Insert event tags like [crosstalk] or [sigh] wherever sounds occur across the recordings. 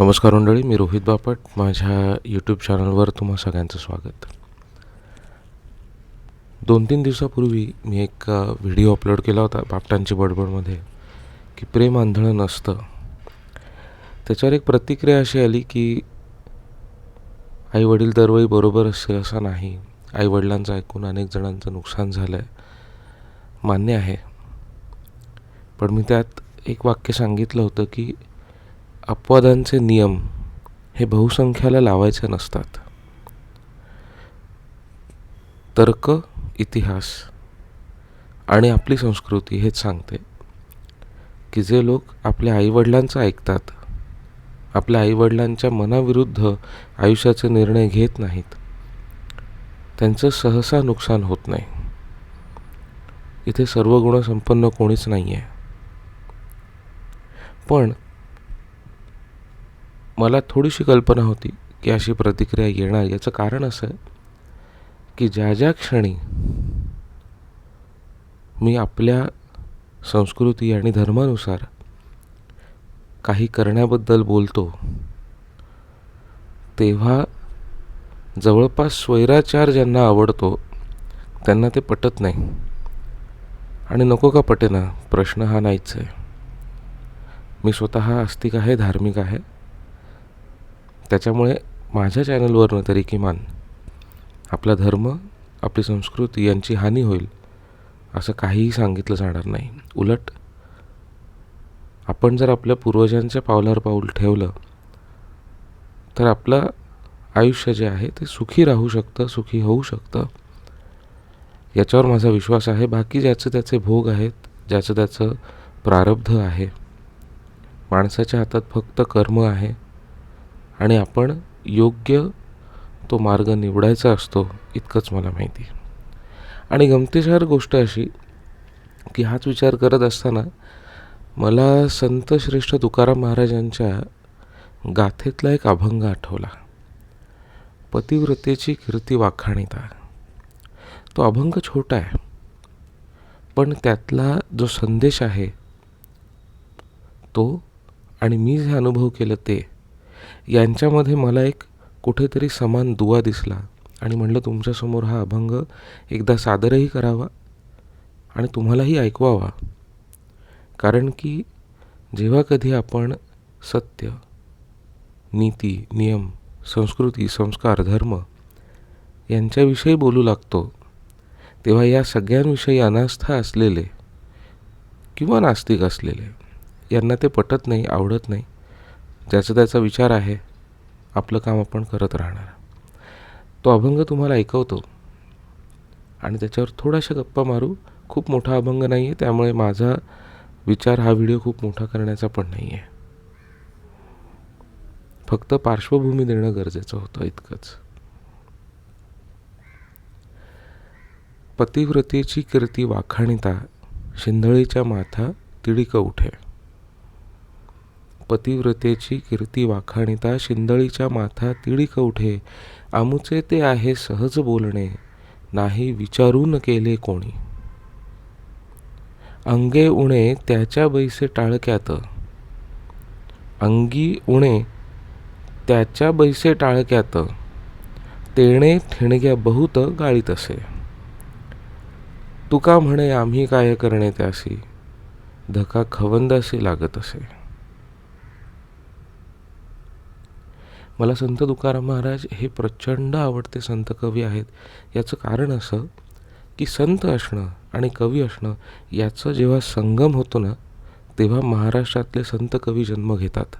नमस्कार मंडळी मी रोहित बापट. माझ्या यूट्यूब चॅनलवर तुम्हा सगळ्यांचं स्वागत. दोन तीन दिवसापूर्वी मी एक व्हिडिओ अपलोड केला होता बापटांची बडबडमध्ये की प्रेम आंधळं नसतं. त्याच्यावर एक प्रतिक्रिया अशी आली की आई वडील दरवेळी बरोबर असतील असा नाही. आई वडिलांचं ऐकून अनेक जणांचं नुकसान झालं आहे मान्य आहे. पण मी त्यात एक वाक्य सांगितलं होतं की अपवादांचे नियम हे बहुसंख्याला लावायचे नसतात. तर्क इतिहास आणि आपली संस्कृती हेच सांगते की जे लोक आपल्या आईवडिलांचं ऐकतात आपल्या आईवडिलांच्या मनाविरुद्ध आयुष्याचे निर्णय घेत नाहीत त्यांचं सहसा नुकसान होत नाही. इथे सर्व गुणसंपन्न कोणीच नाही आहे पण मला थोडीशी कल्पना होती की अशी प्रतिक्रिया येणार. याचं कारण असं आहे की ज्या ज्या क्षणी मी आपल्या संस्कृती आणि धर्मानुसार काही करण्याबद्दल बोलतो तेव्हा जवळपास स्वैराचार ज्यांना आवडतो त्यांना ते पटत नाही. आणि नको का पटेना? प्रश्न हा नाहीच आहे. मी स्वतः आस्तिक आहे धार्मिक आहे. त्याच्यामुळे माझ्या चॅनलवरनं तरी किमान आपला धर्म आपली संस्कृती यांची हानी होईल असं काहीही सांगितलं जाणार नाही. उलट आपण जर आपल्या पूर्वजांच्या पावलावर पाऊल ठेवलं तर आपलं आयुष्य जे आहे ते सुखी राहू शकतं सुखी होऊ शकतं. याच्यावर माझा विश्वास आहे. बाकी ज्याचे त्याचे भोग आहेत ज्याचं त्याचं प्रारब्ध आहे माणसाच्या हातात फक्त कर्म आहे आणि आपण योग्य तो मार्ग निवडायचा असतो इतकंच मला माहिती. आणि गमतीशीर गोष्ट अशी की हाच विचार करत असताना मला संत श्रेष्ठ तुकाराम महाराजांच्या गाथेतला एक अभंग आठवला. पतिव्रतेची कीर्ती वाखाणिता. तो अभंग छोटा आहे पण त्यातला जो संदेश आहे तो आणि मी जे अनुभव केलं ते यांच्यामध्ये मला एक कुठेतरी समान दुवा दिसला आणि म्हणलं तुमच्यासमोर हा अभंग एकदा सादरही करावा आणि तुम्हालाही ऐकवावा. कारण की जेव्हा कधी आपण सत्य नीती नियम संस्कृती संस्कार धर्म यांच्याविषयी बोलू लागतो तेव्हा या सगळ्यांविषयी अनास्था असलेले किंवा नास्तिक असलेले यांना ते पटत नाही आवडत नाही. ज्याचा त्याचा विचार आहे आपलं काम आपण करत राहणार. तो अभंग तुम्हाला ऐकवतो. आणि त्याच्यावर थोड्याशा गप्पा मारू खूप मोठा अभंग नाही आहे त्यामुळे माझा विचार हा व्हिडिओ खूप मोठा करण्याचा पण नाही आहे फक्त पार्श्वभूमी देणं गरजेचं होतं इतकंच. पतिव्रतेची कीर्ती वाखाणिता शिंदळीच्या माथा तिडिक उठे. पतिव्रतेची कीर्ती वाखाणिता शिंदळीच्या माथा तिळी उठे. आमुचे ते आहे सहज बोलणे नाही विचारून केले कोणी. अंगे उणे त्याच्या बैसे टाळक्यात. अंगी उणे त्याच्या बैसे टाळक्यात. तेणे ठिणग्या बहुत गाळीत असे तुका म्हणे आम्ही काय करणे त्यासी धका खवंदासी लागत असे मला संत तुकाराम महाराज हे प्रचंड आवडते संत कवी आहेत. याचं कारण असं की संत असणं आणि कवी असणं याचं जेव्हा संगम होतो ना तेव्हा महाराष्ट्रातले संत कवी जन्म घेतात.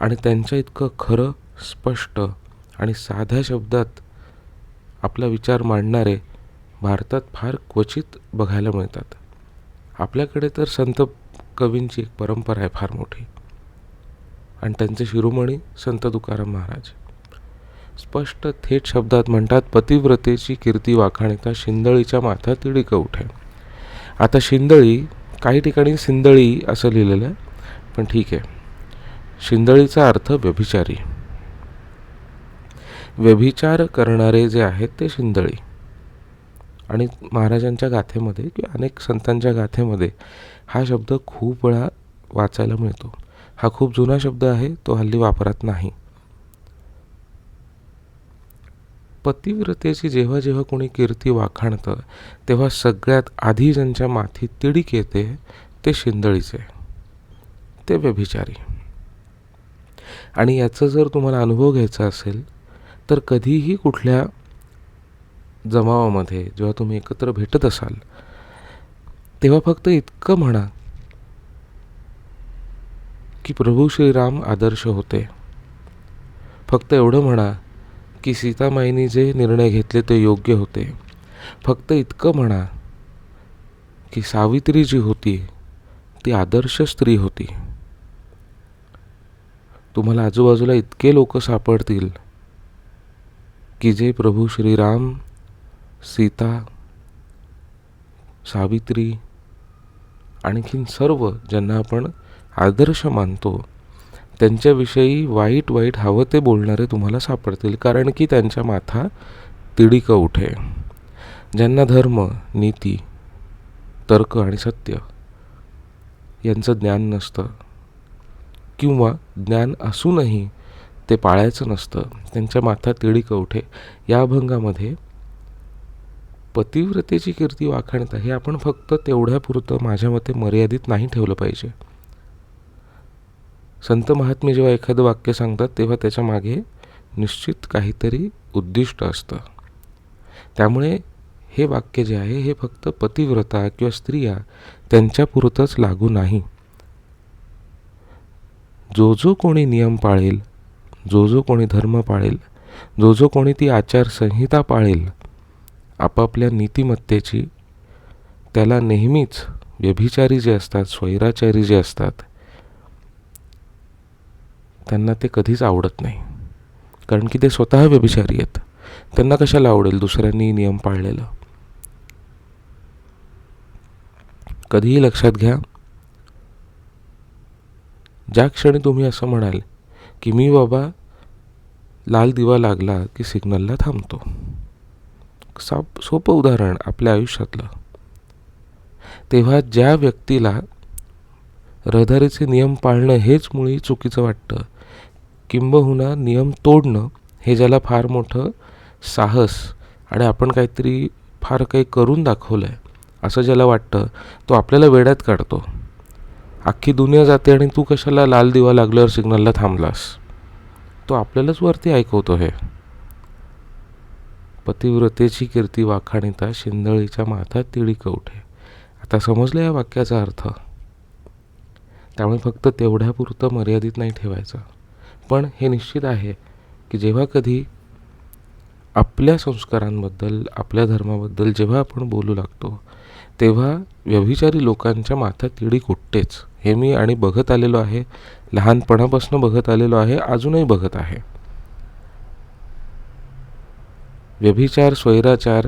आणि त्यांच्या इतकं खरं स्पष्ट आणि साध्या शब्दात आपला विचार मांडणारे भारतात फार क्वचित बघायला मिळतात. आपल्याकडे तर संत कवींची एक परंपरा आहे फार मोठी. आणि त्यांचे शिरोमणी संत तुकाराम महाराज. स्पष्ट थेट शब्दात म्हणतात पतिव्रतेची कीर्ती वाखाणिता शिंदळीच्या माथा तिडिक उठे. आता शिंदळी काही ठिकाणी सिंदळी असं लिहिलेलं आहे पण ठीक आहे. शिंदळीचा अर्थ व्यभिचारी. व्यभिचार करणारे जे आहेत ते शिंदळी. आणि महाराजांच्या गाथेमध्ये किंवा अनेक संतांच्या गाथेमध्ये हा शब्द खूप वेळा वाचायला मिळतो. हा खूप जुना शब्द आहे तो हल्ली वापरात नाही. पतिव्रतेची जेव्हा जेव्हा कोणी कीर्ती वाखाणतं तेव्हा सगळ्यात आधी ज्यांच्या माथी तिडीक येते ते शिंदळीचे. ते व्यभिचारी. आणि याचा जर तुम्हाला अनुभव घ्यायचा असेल तर कधीही कुठल्या जमावामध्ये जेव्हा तुम्ही एकत्र भेटत असाल तेव्हा फक्त इतकं म्हणा की प्रभू श्रीराम आदर्श होते. फक्त एवढं म्हणा की सीतामाईनी जे निर्णय घेतले ते योग्य होते. फक्त इतकं म्हणा की सावित्री जी होती ती आदर्श स्त्री होती. तुम्हाला आजूबाजूला इतके लोक सापडतील की जे प्रभू श्रीराम सीता सावित्री आणखीन सर्व ज्यांना आपण आदर्श मानतो. त्यांच्याविषयी वाईट वाईट हवं ते बोलणारे तुम्हाला सापडतील कारण की त्यांच्या माथा तिडीक उठे. ज्यांना धर्म नीती तर्क आणि सत्य यांचं ज्ञान नसतं किंवा ज्ञान असूनही ते पाळायचं नसतं त्यांच्या माथा तिडीक उठे या अभंगामध्ये पतिव्रतेची कीर्ती वाखाणता हे आपण फक्त तेवढ्यापुरतं माझ्या मते मर्यादित नाही ठेवलं पाहिजे. संत महात्मे जेव्हा एखादं वाक्य सांगतात तेव्हा त्याच्यामागे निश्चित काहीतरी उद्दिष्ट असतं. त्यामुळे हे वाक्य जे आहे हे फक्त पतिव्रता किंवा स्त्रिया त्यांच्यापुरतंच लागू नाही. जो जो कोणी नियम पाळेल जो जो कोणी धर्म पाळेल जो जो कोणी ती आचारसंहिता पाळेल आपापल्या नीतिमत्तेची त्याला नेहमीच व्यभिचारी जे असतात स्वैराचारी जे असतात त्यांना ते कधीच आवडत नाही. कारण की ते स्वतः व्यभिचारी आहेत. त्यांना कशाला आवडेल दुसऱ्यांनी नियम पाळलेलं? कधीही लक्षात घ्या ज्या क्षणी तुम्ही असं म्हणाल की मी बाबा लाल दिवा लागला की सिग्नलला थांबतो. साप सोपं उदाहरण आपल्या आयुष्यातलं. तेव्हा ज्या व्यक्तीला रहदारीचे नियम पाळणं हेच मुळी चुकीचं वाटतं किंबहुना नियम तोडणं हे ज्याला फार मोठं साहस आणि आपण काहीतरी फार काही करून दाखवलं आहे असं ज्याला वाटतं तो आपल्याला वेड्यात काढतो. अख्खी दुनिया जाते आणि तू कशाला लाल दिवा लागल्यावर सिग्नलला थांबलास? तो आपल्यालाच वरती ऐकवतो हे. पतिव्रतेची कीर्ती वाखाणिता शिंदळीच्या माथात तिळी कवठे. आता समजलं या वाक्याचा अर्थ? त्यामुळे फक्त तेवढ्यापुरतं मर्यादित नाही ठेवायचं. पण हे निश्चित आहे की जेव्हा कधी आपल्या संस्कारांबद्दल आपल्या धर्माबद्दल जेव्हा आपण बोलू लागतो तेव्हा व्यभिचारी लोकांच्या माथ्यात तिडी कुठतेच हे मी आणि बघत आलेलो आहे लहानपणापासून बघत आलेलो आहे अजूनही बघत आहे. व्यभिचार स्वैराचार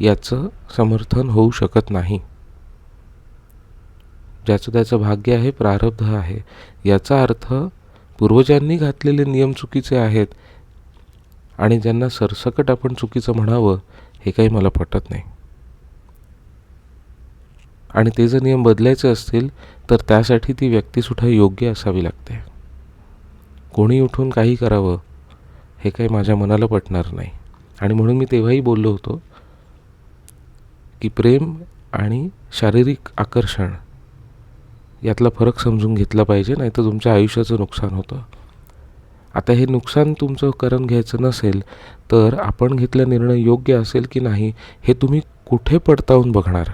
याचं समर्थन होऊ शकत नाही. ज्याचं त्याचं भाग्य आहे प्रारब्ध आहे याचा अर्थ पूर्वजांनी घातलेले नियम चुकीचे आहेत आणि ज्यांना सरसकट आपण चुकीचं म्हणावं हे काही मला पटत नाही. आणि ते जर नियम बदलायचे असतील तर त्यासाठी ती व्यक्तीसुद्धा योग्य असावी लागते. कोणी उठून काही करावं हे काही माझ्या मनाला पटणार नाही. आणि म्हणून मी तेव्हाही बोललो होतो की प्रेम आणि शारीरिक आकर्षण यातला फरक समजून घेतला पाहिजे नाही तर तुमच्या आयुष्याचं नुकसान होतं. आता हे नुकसान तुमचं करून घ्यायचं नसेल तर आपण घेतला निर्णय योग्य असेल की नाही हे तुम्ही कुठे पडताळून बघणार?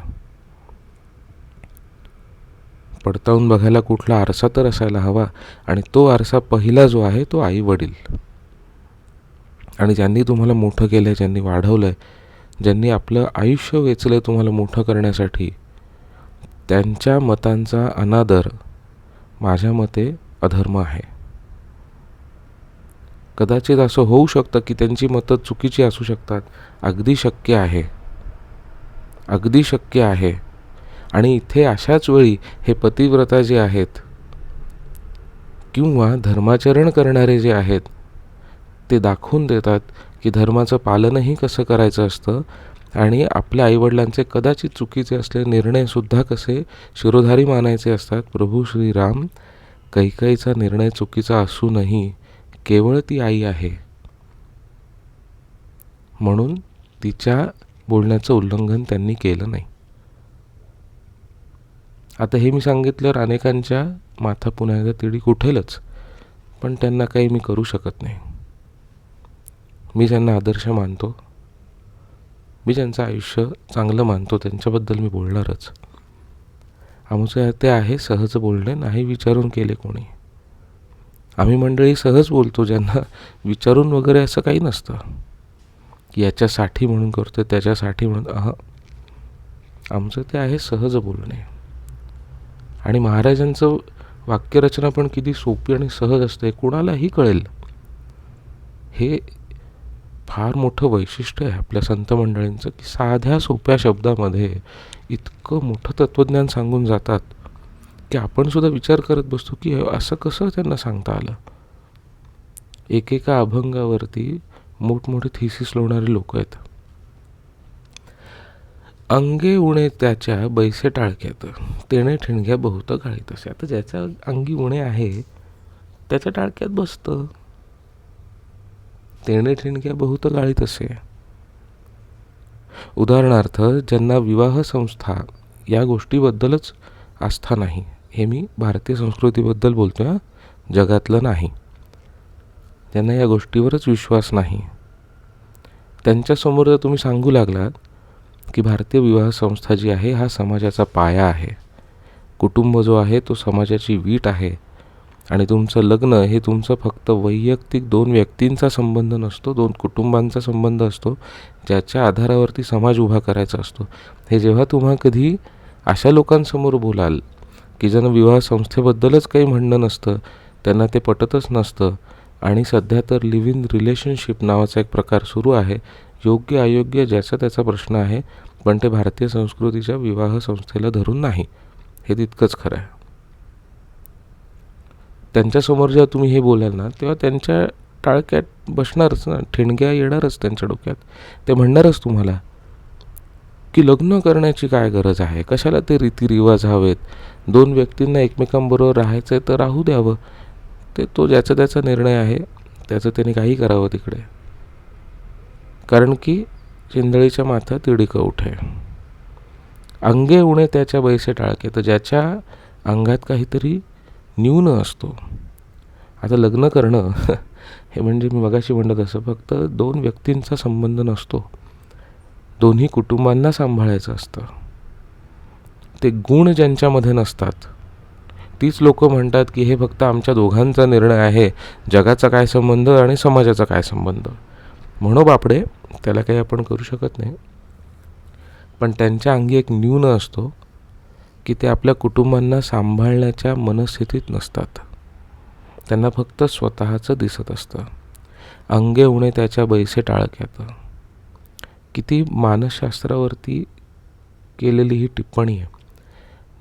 पडताळून बघायला कुठला आरसा तर असायला हवा आणि तो आरसा पहिला जो आहे तो आई वडील आणि ज्यांनी तुम्हाला मोठं केलं आहे ज्यांनी वाढवलं आहे ज्यांनी आपलं आयुष्य वेचलं आहे तुम्हाला मोठं करण्यासाठी त्यांच्या मतांचा अनादर माझ्या मते अधर्म आहे. कदाचित असं होऊ शकतं की त्यांची मतं चुकीची असू शकतात. अगदी शक्य आहे. अगदी शक्य आहे. आणि इथे अशाच वेळी हे पतिव्रता जे आहेत किंवा धर्माचरण करणारे जे आहेत ते दाखवून देतात की धर्माचं पालनही कसं करायचं असतं आणि आपल्या आईवडिलांचे कदाचित चुकीचे असलेले निर्णयसुद्धा कसे शिरोधारी मानायचे असतात? प्रभू श्रीराम कैकईचा निर्णय चुकीचा असूनही केवळ ती आई आहे. म्हणून तिच्या बोलण्याचं उल्लंघन त्यांनी केलं नाही. आता हे मी सांगितल्यावर अनेकांच्या माथा पुन्हा एकदा तिडी कुठेलच पण त्यांना काही मी करू शकत नाही. मी ज्यांना आदर्श मानतो मी ज्यांचं आयुष्य चांगलं मानतो त्यांच्याबद्दल मी बोलणारच. आमचं ते आहे सहज बोलणे नाही विचारून केले कोणी. आम्ही मंडळी सहज बोलतो ज्यांना विचारून वगैरे असं काही नसतं. की याच्यासाठी म्हणून करतो त्याच्यासाठी म्हणून अह. आमचं ते आहे सहज बोलणे. आणि महाराजांचं वाक्यरचना पण किती सोपी आणि सहज असते कोणालाही कळेल. हे फार मोठं वैशिष्ट्य आहे आपल्या संत मंडळींचं की साध्या सोप्या शब्दामध्ये इतकं मोठं तत्त्वज्ञान सांगून जातात की आपण सुद्धा विचार करत बसतो की असं कसं त्यांना सांगता आलं? एकेका अभंगावरती मोठमोठे थिसिस लावणारे लोक आहेत. अंगे उणे त्याच्या बैसे टाळक्यात तेणे ठिणग्या बहुत गाळीत असे. आता ज्याच्या अंगी उणे आहे त्याच्या टाळक्यात बसतं. तेणे ठिणग्या बहुत गाळीत असे. उदाहरणार्थ ज्यांना विवाह संस्था या गोष्टीबद्दलच आस्था नाही हे मी भारतीय संस्कृतीबद्दल बोलतो आहे जगातलं नाही. त्यांना या गोष्टीवरच विश्वास नाही. त्यांच्यासमोर जर तुम्ही सांगू लागलात की भारतीय विवाह संस्था जी आहे हा समाजाचा पाया आहे. कुटुंब जो आहे तो समाजाची वीट आहे. आणि तुमचं लग्न हे तुमचं फक्त वैयक्तिक दोन व्यक्तींचा संबंध नसतो दोन कुटुंबांचा संबंध असतो ज्याच्या आधारावरती समाज उभा करायचा असतो. हे जेव्हा तुम्हा कधी अशा लोकांसमोर बोलाल की ज्यांना विवाह संस्थेबद्दलच काही म्हणणं नसतं त्यांना ते पटतच नसतं आणि सध्या तर लिव्ह इन रिलेशनशिप नावाचा एक प्रकार सुरू आहे योग्य अयोग्य ज्याचा त्याचा प्रश्न आहे पण ते भारतीय संस्कृतीच्या विवाह संस्थेला धरून नाही. हे तितकंच खरं आहे. त्यांच्यासमोर जेव्हा तुम्ही हे बोलाल ना तेव्हा त्यांच्या टाळक्यात बसणारच ना ठिणग्या येणारच त्यांच्या डोक्यात. ते म्हणणारच तुम्हाला की लग्न करण्याची काय गरज आहे? कशाला ते रीतिरिवाज हवेत? दोन व्यक्तींना एकमेकांबरोबर राहायचं आहे तर राहू द्यावं. ते तो ज्याचा त्याचा निर्णय आहे त्याचं त्याने काही करावं तिकडे. कारण की चिंधळीच्या माथा तिडिक उठे. अंगे उणे त्याच्या बैसे टाळके. तर ज्याच्या अंगात काहीतरी न्यून असतो. आता लग्न करणं [laughs] हे म्हणजे मी मगाशी म्हणत असं फक्त दोन व्यक्तींचा संबंध नसतो. दोन्ही कुटुंबांना सांभाळायचं असतं. ते गुण ज्यांच्यामध्ये नसतात. तीच लोक म्हणतात की हे फक्त आमच्या दोघांचा निर्णय आहे जगाचा काय संबंध आणि समाजाचा काय संबंध. म्हणो बापडे त्याला काही आपण करू शकत नाही. पण त्यांच्या अंगी एक न्यून असतो. की ते आपल्या कुटुंबांना सांभाळण्याच्या मनस्थितीत नसतात. त्यांना फक्त स्वतःचं दिसत असतं. अंगे उणे त्याच्या बैसे टाळक्यात किती मानसशास्त्रावरती केलेली ही टिप्पणी आहे.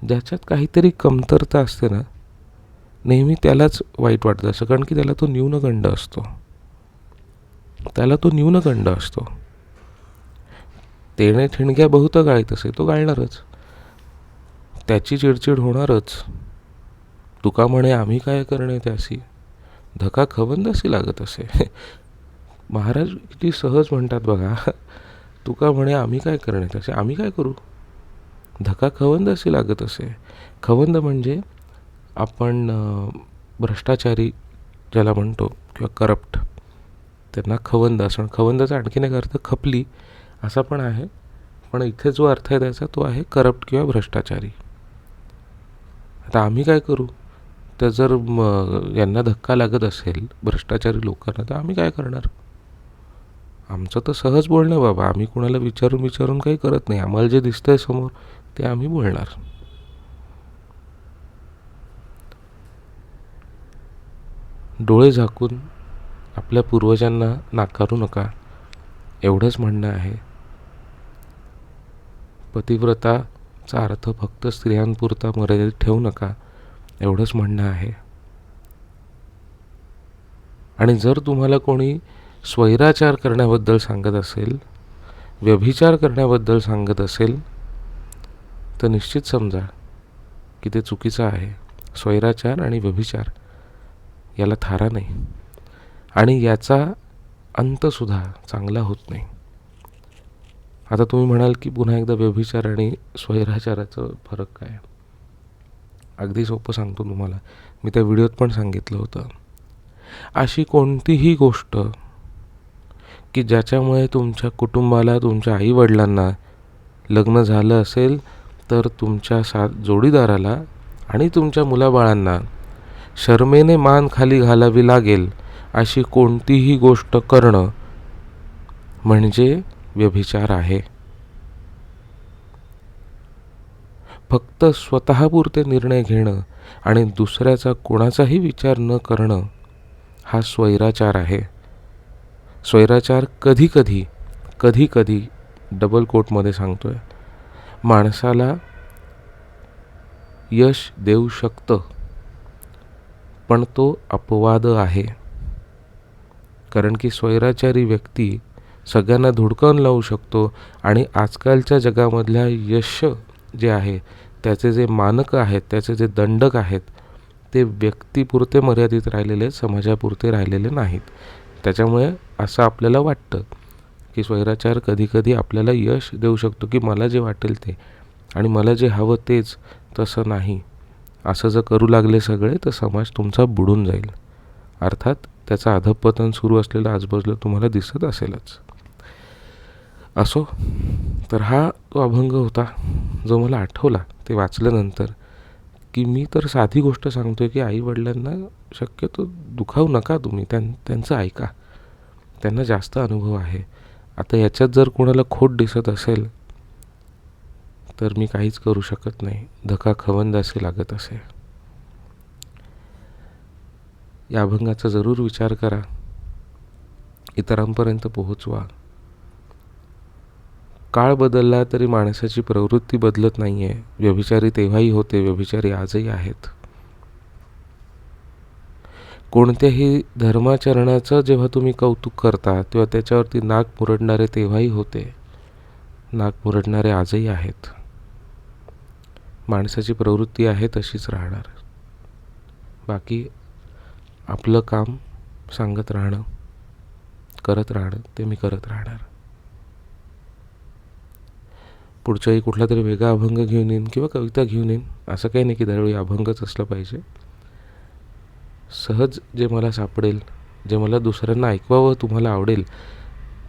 ज्याच्यात काहीतरी कमतरता असते ना नेहमी त्यालाच वाईट वाटतं असं कारण की त्याला तो न्यूनगंड असतो. त्याला तो न्यूनगंड असतो. तेणे ठिणग्या बहुत गाळीत असे तो गाळणारच. त्याची चिडचिड होणारच. तुका म्हणे आम्ही काय करणे त्यासी? धका खवंदासी लागत असे. [laughs] महाराज किती सहज म्हणतात बघा. [laughs] तुका म्हणे आम्ही काय करणे त्याचे आम्ही काय करू? धका खवंदासी लागत असे. खवंद म्हणजे आपण भ्रष्टाचारी ज्याला म्हणतो किंवा करप्ट त्यांना खवंद असं खवंदाचा आणखीन एक अर्थ खपली असा पण आहे. पण इथे जो अर्थ आहे त्याचा तो आहे करप्ट किंवा भ्रष्टाचारी. तर आम्ही काय करू? तर जर यांना धक्का लागत असेल भ्रष्टाचारी लोकांना तर आम्ही काय करणार? आमचं तर सहज बोलणं बाबा. आम्ही कुणाला विचारून विचारून काही करत नाही. आम्हाला जे दिसतं आहे समोर ते आम्ही बोलणार. डोळे झाकून आपल्या पूर्वजांना नाकारू नका. एवढंच म्हणणं आहे. चा अर्थ फक्त स्त्रियांपुरता मर्यादित ठेवू नका एवढंच म्हणणं आहे. आणि जर तुम्हाला कोणी स्वैराचार करण्याबद्दल सांगत असेल व्यभिचार करण्याबद्दल सांगत असेल तर निश्चित समजा की ते चुकीचं आहे. स्वैराचार आणि व्यभिचार याला थारा नाही. आणि याचा अंतसुद्धा चांगला होत नाही. आता तुम्ही म्हणाल की पुन्हा एकदा व्यभिचार आणि स्वैराचाराचं फरक काय? अगदी सोपं सांगतो तुम्हाला. मी त्या व्हिडिओत पण सांगितलं होतं. अशी कोणतीही गोष्ट की ज्याच्यामुळे तुमच्या कुटुंबाला तुमच्या आईवडिलांना लग्न झालं असेल तर तुमच्या सा जोडीदाराला आणि तुमच्या मुलाबाळांना शर्मेने मान खाली घालावी लागेल अशी कोणतीही गोष्ट करणं म्हणजे व्यभिचार आहे. फक्त स्वतःपुरते निर्णय घेणं आणि दुसऱ्याचा कोणाचाही विचार न करणं हा स्वैराचार आहे. स्वैराचार कधी कधी कधी कधी डबल कोटमध्ये सांगतोय. माणसाला यश देऊ शकतं पण तो अपवाद आहे. कारण की स्वैराचारी व्यक्ती सगळ्यांना धुडकावून लावू शकतो. आणि आजकालच्या जगामधल्या यश जे आहे त्याचे जे मानक आहेत त्याचे जे दंडक आहेत ते व्यक्तीपुरते मर्यादित राहिलेले समाजापुरते राहिलेले नाहीत. त्याच्यामुळे असं आपल्याला वाटतं की स्वैराचार कधीकधी आपल्याला यश देऊ शकतो की मला जे वाटेल ते. आणि मला जे हवं तेच तसं नाही. असं जर करू लागले सगळे तर समाज तुमचा बुडून जाईल. अर्थात त्याचं अधपतन सुरू असलेलं आजूबाजूला तुम्हाला दिसत असेलच. असो. तर हा तो अभंग होता जो मला आठवला ते वाचल्यानंतर की मी तर साधी गोष्ट सांगतोय की आईवडिलांना शक्यतो दुखावू नका तुम्ही त्यां त्यांचं ऐका. त्यांना जास्त अनुभव आहे. आता याच्यात जर कोणाला खोट दिसत असेल तर मी काहीच करू शकत नाही. धका खवंद असे लागत असे. या अभंगाचा जरूर विचार करा. इतरांपर्यंत पोहोचवा. काळ बदलला तरी माणसाची प्रवृत्ती बदलत नाही आहे व्यभिचारी तेव्हाही होते व्यभिचारी आजही आहेत. कोणत्याही धर्माचरणाचं जेव्हा तुम्ही कौतुक करता तेव्हा त्याच्यावरती नाक मुरडणारे तेव्हाही होते. नाक मुरडणारे आजही आहेत. माणसाची प्रवृत्ती आहे तशीच राहणार. बाकी आपलं काम सांगत राहणं करत राहणं ते मी करत राहणार. पुढच्याही कुठला तरी वेगळा अभंग घेऊन येईन किंवा कविता घेऊन येईन असं काही नाही की दरवेळी अभंगच असलं पाहिजे. सहज जे मला सापडेल जे मला दुसऱ्यांना ऐकवावं तुम्हाला आवडेल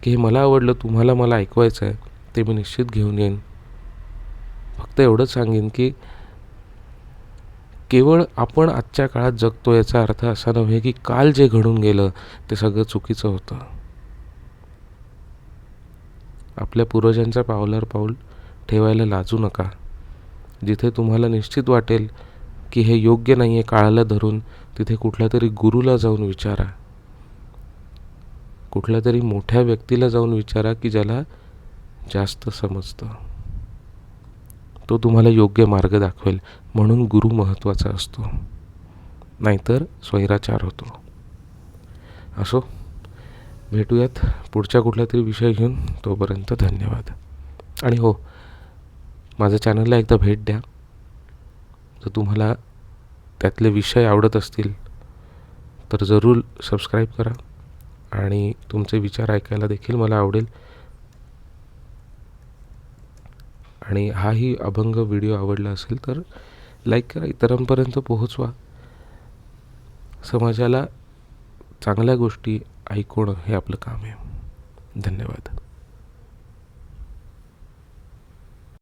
की हे मला आवडलं तुम्हाला मला ऐकवायचं आहे ते मी निश्चित घेऊन येईन. फक्त एवढंच सांगेन की केवळ आपण आजच्या काळात जगतो याचा अर्थ असा नव्हे की काल जे घडून गेलं ते सगळं चुकीचं होतं. आपल्या पूर्वजांच्या पावलावर पाऊल ठेवायला लाजू नका. जिथे तुम्हाला निश्चित वाटेल की हे योग्य नाही आहे काळाला धरून तिथे कुठल्या तरी गुरुला जाऊन विचारा. कुठल्या तरी मोठ्या व्यक्तीला जाऊन विचारा की ज्याला जास्त समजतं. तो तुम्हाला योग्य मार्ग दाखवेल म्हणून गुरु महत्त्वाचा असतो. नाहीतर स्वैराचार होतो. असो भेटूयात पुढच्या कुठला तरी विषय घेऊन तोपर्यंत धन्यवाद. आणि हो माझ्या चॅनलला एकदा भेट द्या. जर तुम्हाला त्यातले विषय आवडत असतील तर जरूर सबस्क्राईब करा आणि तुमचे विचार ऐकायला देखील मला आवडेल. आणि हाही अभंग व्हिडिओ आवडला असेल तर लाईक करा इतरांपर्यंत पोहोचवा. समाजाला चांगल्या गोष्टी ऐकवणं हे आपलं काम आहे. धन्यवाद.